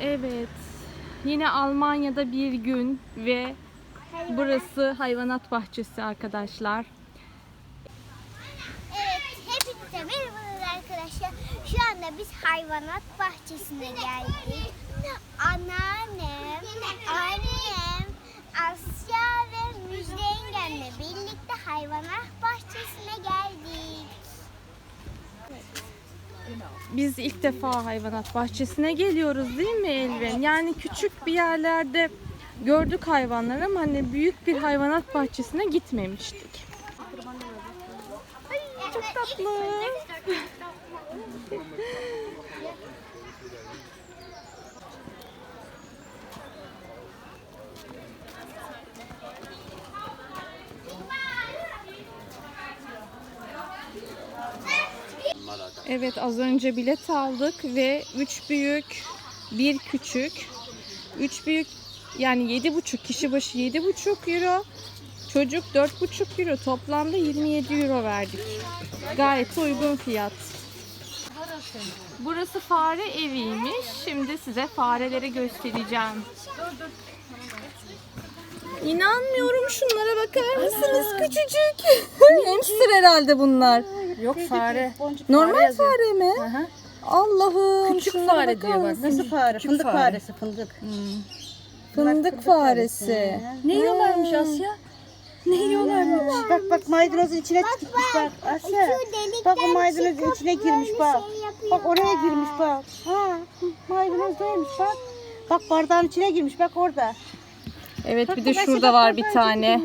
Evet. Yine Almanya'da bir gün ve burası hayvanat bahçesi arkadaşlar. Evet, hepinize merhabalar arkadaşlar. Şu anda biz hayvanat bahçesine geldik. Anneannem, annem, Asya ve Müjde yengemle birlikte hayvanat bahçesine geldik. Biz ilk defa hayvanat bahçesine geliyoruz değil mi Elvin? Yani küçük bir yerlerde gördük hayvanları ama hani büyük bir hayvanat bahçesine gitmemiştik. Ay, çok tatlı. Evet az önce bilet aldık ve 3 büyük, bir küçük. 3 büyük yani 7,5 kişi başı 7,5 euro. Çocuk 4,5 euro. Toplamda 27 euro verdik. Gayet uygun fiyat. Burası fare eviymiş. Şimdi size fareleri göstereceğim. İnanmıyorum şunlara bakar mısınız küçücük. Hamster herhalde bunlar. Yok fare. Normal fare mi? Aha. Allah'ım. Küçük fare bakar diyor bak. mısın? Nasıl fare? Fındık fare. faresi, fındık. Fındık faresi. Ne yiyorlarmış Asya? Ne yiyorlarmış? Bak bak maydanozun içine gitmiş bak. Asya. Bak o maydanozun içine girmiş bak. Bak oraya girmiş bak. Ha, maydanozdaymış bak. Bak bardağın içine girmiş bak orada. Evet Bak, bir de şurada var bir tane.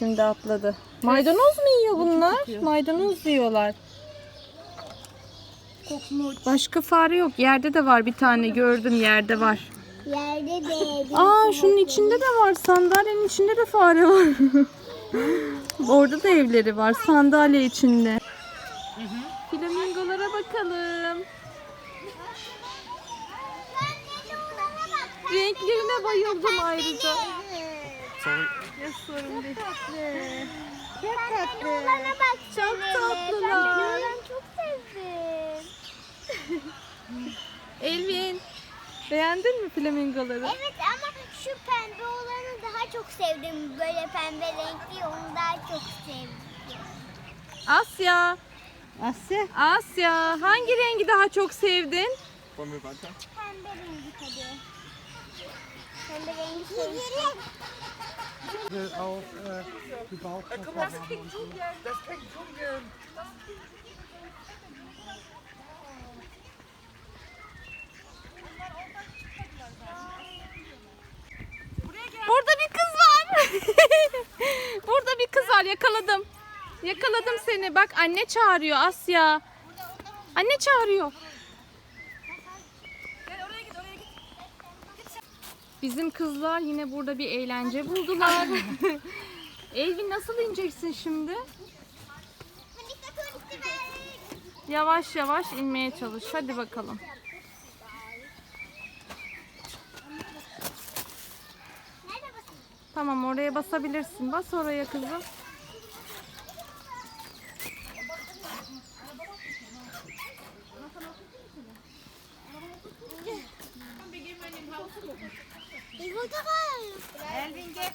Şimdi atladı. Maydanoz mu yiyor bunlar? Maydanoz yiyorlar. Başka fare yok. Yerde de var bir tane gördüm yerde var. Yerde de Aa şunun içinde de var. Sandalyenin içinde de fare var. Orada da evleri var. Sandalye içinde. Flamingolara bakalım. Renklerine bayıldım ayrıca. Ya sorun değil. Çok tatlı. Olana bak. Çok tatlılar. Ben de çok sevdim. Elvin, beğendin mi flamingoları? Evet ama şu pembe olanı daha çok sevdim. Böyle pembe renkli onu daha çok sevdim. Asya, Asya. Asya hangi rengi daha çok sevdin? Pembe rengi tabii. Pembe rengi sevdim. Burada bir kız var. Burada bir kız var yakaladım. Yakaladım seni. Bak anne çağırıyor Asya. Anne çağırıyor. Bizim kızlar yine burada bir eğlence buldular. Elvin nasıl ineceksin şimdi? Yavaş yavaş inmeye çalış. Hadi bakalım. Tamam oraya basabilirsin. Bas oraya kızım. Burada var. Elvin gel.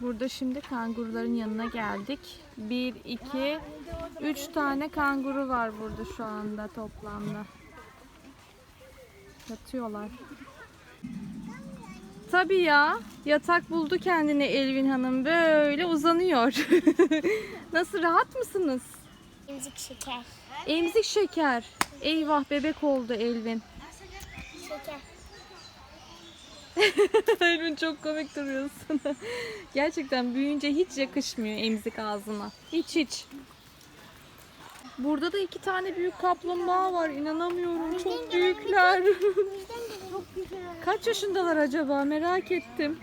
Burada şimdi kanguruların yanına geldik. Bir, iki, üç tane kanguru var burada şu anda toplamda. Yatıyorlar. Tabii ya. Yatak buldu kendine Elvin Hanım. Böyle uzanıyor. Nasıl rahat mısınız? Müzik şeker. Emzik şeker. Eyvah bebek oldu Elvin. Şeker. Elvin çok komik duruyorsun. Gerçekten büyüyünce hiç yakışmıyor emzik ağzına. Hiç hiç. Burada da iki tane büyük kaplumbağa var. İnanamıyorum. Çok büyükler. Kaç yaşındalar acaba merak ettim.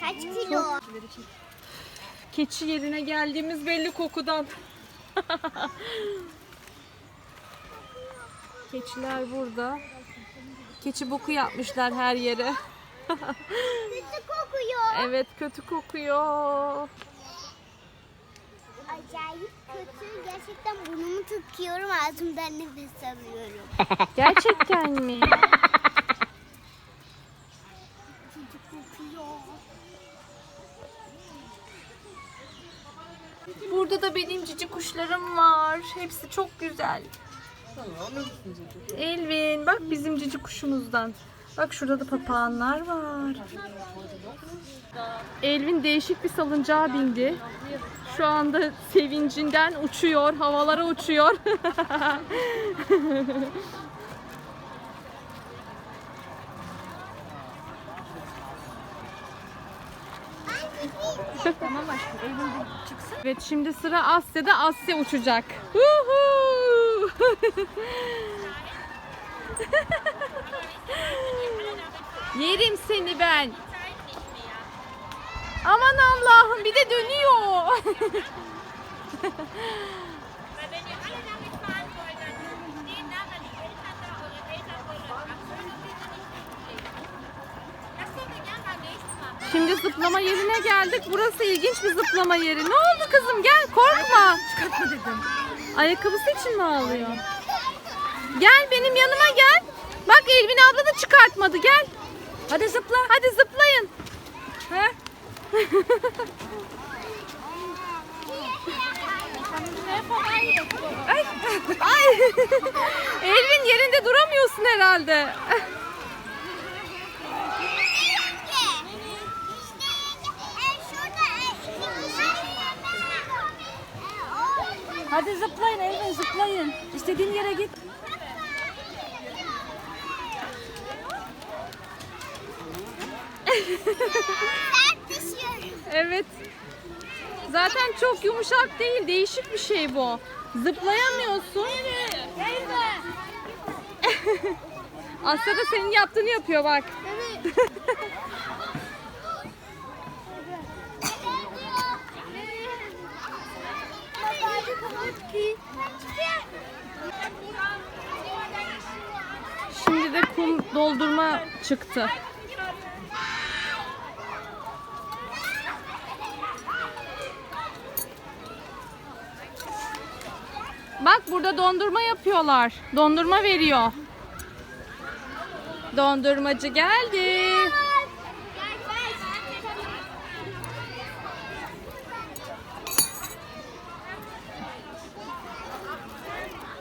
Kaç kilo? Keçi yerine geldiğimiz belli kokudan. Keçiler burada. Keçi boku yapmışlar her yere. kötü kokuyor. Evet kötü kokuyor. Acayip kötü. Gerçekten burnumu tıkıyorum ağzımdan nefes alıyorum. Gerçekten mi? Burada da benim cici kuşlarım var. Hepsi çok güzel. Elvin bak bizim cici kuşumuzdan. Bak şurada da papağanlar var. Elvin değişik bir salıncağa bindi. Şu anda sevincinden uçuyor, havalara uçuyor. Evet şimdi sıra Asya'da Asya uçacak. Yerim seni ben. Aman Allah'ım bir de dönüyor. Şimdi zıplama yerine geldik. Burası ilginç bir zıplama yeri. Ne oldu kızım? Gel korkma. Çıkartma dedim. Ayakkabısı için mi ağlıyor? Gel benim yanıma gel. Bak Elvin abla da çıkartmadı. Gel. Hadi zıpla. Hadi zıplayın. He? Ay. Ay. Elvin yerinde duramıyorsun herhalde. Hadi zıplayın Elvin zıplayın. İstediğin yere git. Evet. Zaten çok yumuşak değil. Değişik bir şey bu. Zıplayamıyorsun. Asya da senin yaptığını yapıyor bak. Şimdi de kum doldurma çıktı. Bak burada dondurma yapıyorlar. Dondurma veriyor. Dondurmacı geldi.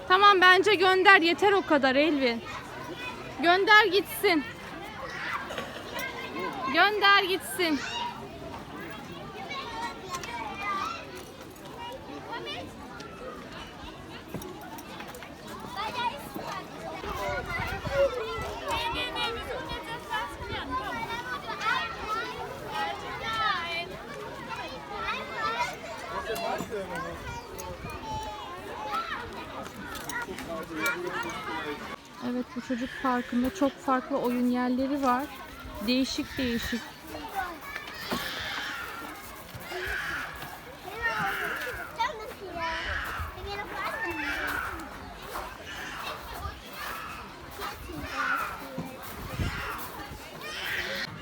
Tamam bence gönder yeter o kadar Elvin. Gönder gitsin. Gönder gitsin. Evet bu çocuk parkında çok farklı oyun yerleri var. Değişik değişik.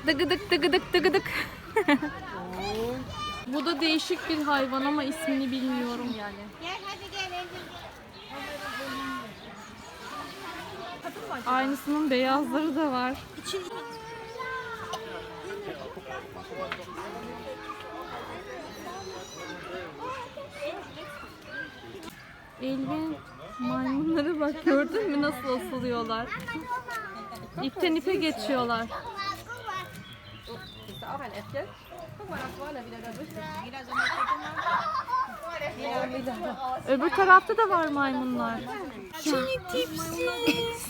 Dıgıdık dıgıdık dıgıdık. bu da değişik bir hayvan ama ismini bilmiyorum yani. Gel hadi gel Elvin. Aynısının beyazları da var. Elvin maymunları bak gördün mü nasıl asılıyorlar. İpten ipe geçiyorlar. Öbür tarafta da var maymunlar. Seni tipsiz.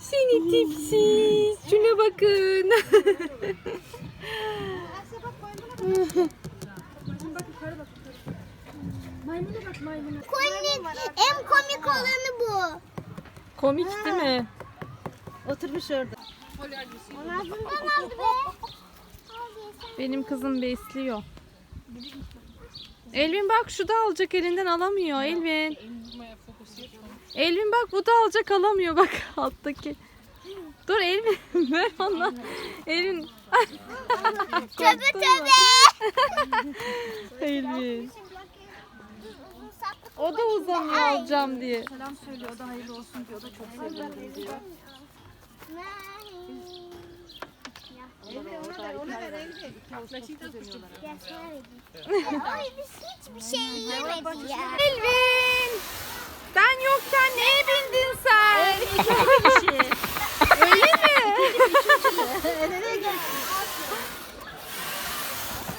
Seni tipsiz. Şuna bakın. Komik, en komik olanı bu. Komik değil mi? Oturmuş orada. Ağzından aldı be. Benim kızım besliyor. Elvin bak şu da alacak elinden alamıyor Elvin. Elvin bak bu da alacak alamıyor bak alttaki. Dur Elvin ver ona. Elvin. Tövbe tövbe. Elvin. O da uzanıyor alacağım diye. Selam söylüyor. O da hayırlı olsun diyor. O da çok sevindim diyor. Ay biz hiçbir şey yemedik ya. Elvin! Ben yokken neye bindin sen? Öyle mi?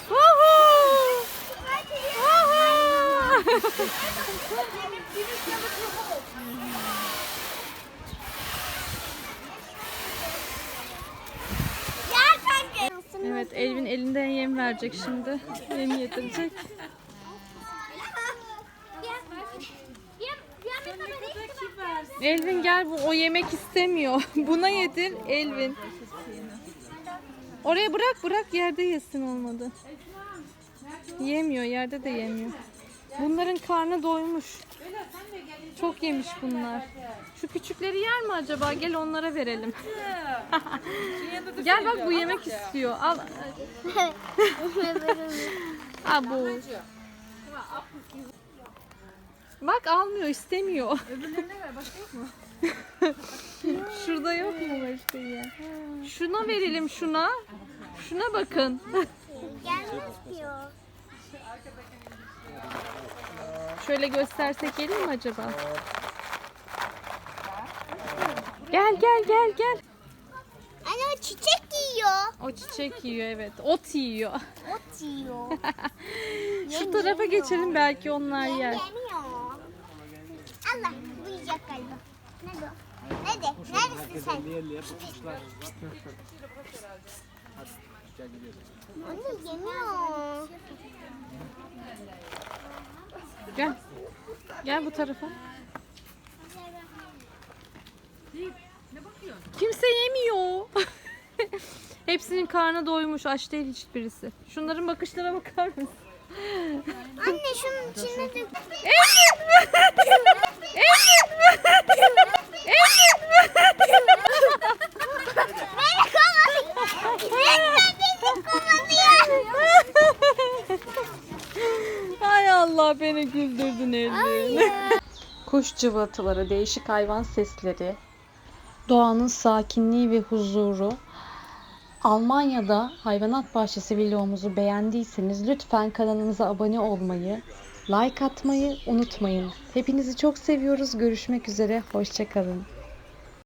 Woohoo! Woohoo! Gel kanka. Evet Elvin elinden yem verecek şimdi. Yem yedirecek. Elvin gel bu o yemek istemiyor. Buna yedir Elvin. Oraya bırak bırak yerde yesin olmadı. Yemiyor yerde de yemiyor. Bunların karnı doymuş. Çok yemiş bunlar. Şu küçükleri yer mi acaba? Gel onlara verelim. Gel bak bu yemek istiyor. Al. Al bu. Bak almıyor, istemiyor. Şurada yok mu başka yer? Şuna verelim şuna. Şuna bakın. Gelmez diyor. Şöyle göstersek gelir mi acaba? Gel gel gel gel. Anne o çiçek yiyor. O çiçek yiyor evet. Ot yiyor. Ot yiyor. Şu tarafa geçelim belki onlar yer. Yemiyor. Allah bu yiyecek galiba. Nerede o? Nerede? Neredesin sen? Anne yemiyor. Gel. Gel bu tarafa. Kimse yemiyor. Hepsinin karnı doymuş. Aç değil hiçbirisi. Şunların bakışlara bakar mısın? Anne şunun içine de... Beni kovalıyor. Beni kovalıyor. Beni güldürdün Elvin. Kuş cıvıltıları, değişik hayvan sesleri, doğanın sakinliği ve huzuru. Almanya'da hayvanat bahçesi videomuzu beğendiyseniz lütfen kanalımıza abone olmayı, like atmayı unutmayın. Hepinizi çok seviyoruz. Görüşmek üzere. Hoşçakalın.